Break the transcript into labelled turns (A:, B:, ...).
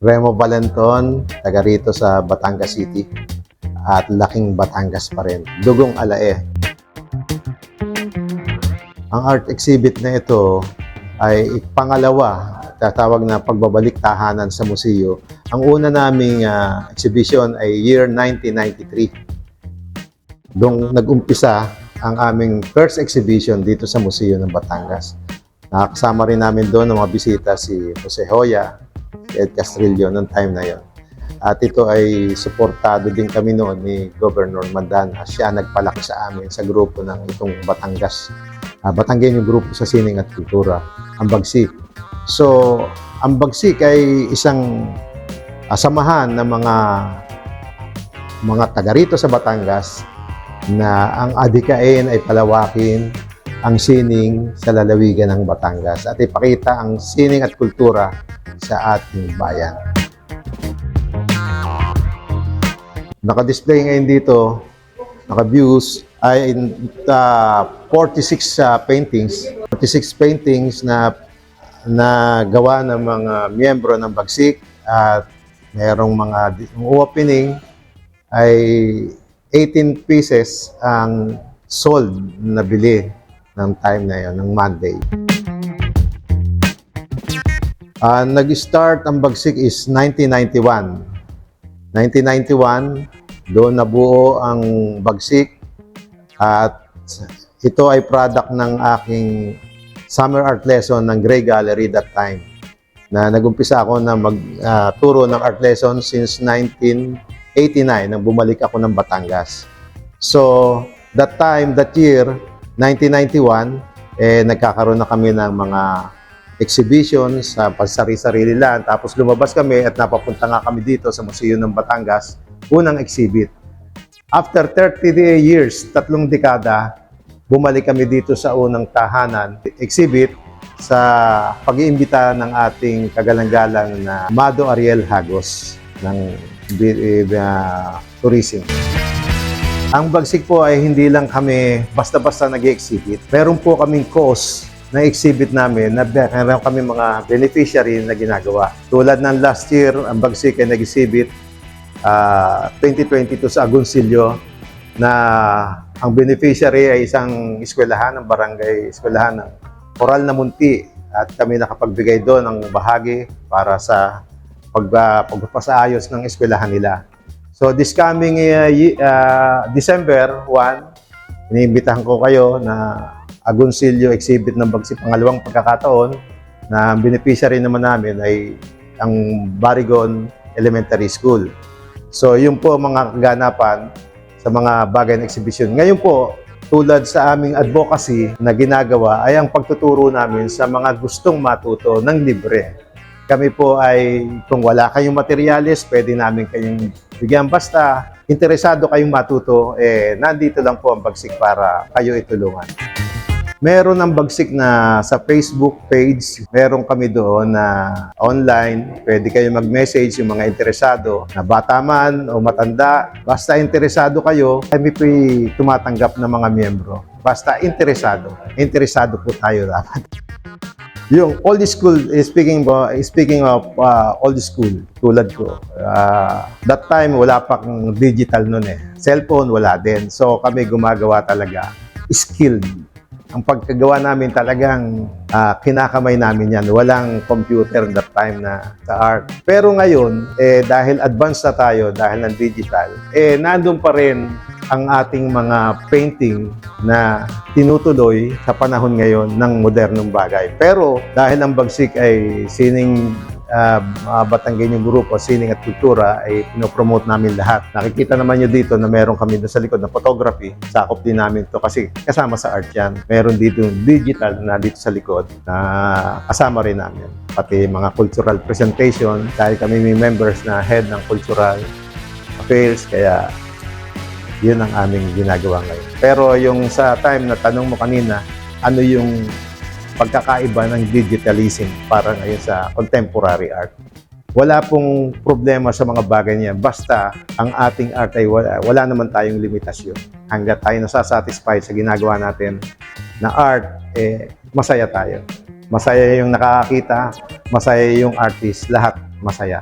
A: Remo Valenton, taga rito sa Batangas City. At laking Batangas pa rin. Dugong Alae. Ang art exhibit na ito ay pangalawa, tatawag na pagbabalik tahanan sa museo. Ang una naming ah, exhibition ay year 1993. Doon nag-umpisa ang aming first exhibition dito sa Museo ng Batangas. Nakakasama rin namin doon ng mga bisita si Jose Hoya, Ed Castrillo noong time na yon. At ito ay suportado din kami noon ni Governor Mandana. Siya nagpalaki sa amin sa grupo ng itong Batangas. Uh, Batanggenyo grupo sa sining at kultura, ang Bagsik. So, ang Bagsik ay isang ah, samahan ng mga mga taga rito sa Batangas na ang adikain ay palawakin ang sining sa lalawigan ng Batangas at ipakita ang sining at kultura sa ating bayan. Naka-display ngayon dito, naka-views, ay uh, 46 uh, paintings. 46 paintings na na gawa ng mga miyembro ng Bagsik at merong mga opening ay 18 pieces ang sold na bili ng time na yon ng Monday. Ah, nag-start ang Bagsik is 1991. 1991, doon nabuo ang Bagsik at ito ay product ng aking summer art lesson ng Gray Gallery that time na nagumpisa ako na magturo ng art lesson since 1989 nang bumalik ako ng Batangas. So, that time, that year, 1991, eh, nagkakaroon na kami ng mga exhibitions sa pagsari-sarili lang. Tapos lumabas kami at napapunta nga kami dito sa Museo ng Batangas, unang exhibit. After 30 years, tatlong dekada, bumalik kami dito sa unang tahanan, exhibit sa pag-iimbita ng ating kagalang-galang na Mado Ariel Hagos ng uh, tourism. Ang Bagsik po ay hindi lang kami basta-basta nag-exhibit. Meron po kaming cause na exhibit namin na meron kami mga beneficiary na ginagawa. Tulad ng last year, ang Bagsik ay nag-exhibit uh, 2022 sa Agoncillo na ang beneficiary ay isang eskwelahan ng barangay, eskwelahan ng Oral na Munti at kami nakapagbigay doon ng bahagi para sa pag, uh, pagpapasaayos ng eskwelahan nila. So this coming uh, uh, December 1, iniimbitahan ko kayo na Agoncillo exhibit ng Bagsi pangalawang pagkakataon na beneficiary naman namin ay ang Barigon Elementary School. So yun po mga kaganapan sa mga bagay na exhibition. Ngayon po, tulad sa aming advocacy na ginagawa ay ang pagtuturo namin sa mga gustong matuto ng libre. Kami po ay, kung wala kayong materyales, pwede namin kayong bigyan. Basta interesado kayong matuto, eh, nandito lang po ang Bagsik para kayo itulungan. Meron ng Bagsik na sa Facebook page, meron kami doon na online. Pwede kayo mag-message yung mga interesado na bata man o matanda. Basta interesado kayo, kami po tumatanggap ng mga miyembro. Basta interesado. Interesado po tayo dapat. Yung old school, speaking, ba- speaking of uh, old school, tulad ko, uh, that time wala pang digital noon eh. Cellphone, wala din. So kami gumagawa talaga skilled ang pagkagawa namin talagang uh, kinakamay namin yan. Walang computer that time na sa art. Pero ngayon, eh, dahil advanced na tayo, dahil ng digital, eh, nandun pa rin ang ating mga painting na tinutuloy sa panahon ngayon ng modernong bagay. Pero dahil ang Bagsik ay sining uh, uh, Batanggenyong Grupo, Sining at Kultura ay pinopromote namin lahat. Nakikita naman nyo dito na meron kami doon sa likod na photography. Sakop din namin to kasi kasama sa art yan. Meron dito digital na dito sa likod na kasama rin namin. Pati mga cultural presentation dahil kami may members na head ng cultural affairs kaya yun ang aming ginagawa ngayon. Pero yung sa time na tanong mo kanina, ano yung pagkakaiba ng digitalism para ngayon sa contemporary art. Wala pong problema sa mga bagay niyan. Basta ang ating art ay wala, wala naman tayong limitasyon. Hanggat tayo nasasatisfied sa ginagawa natin na art, eh, masaya tayo. Masaya yung nakakakita, masaya yung artist, lahat masaya.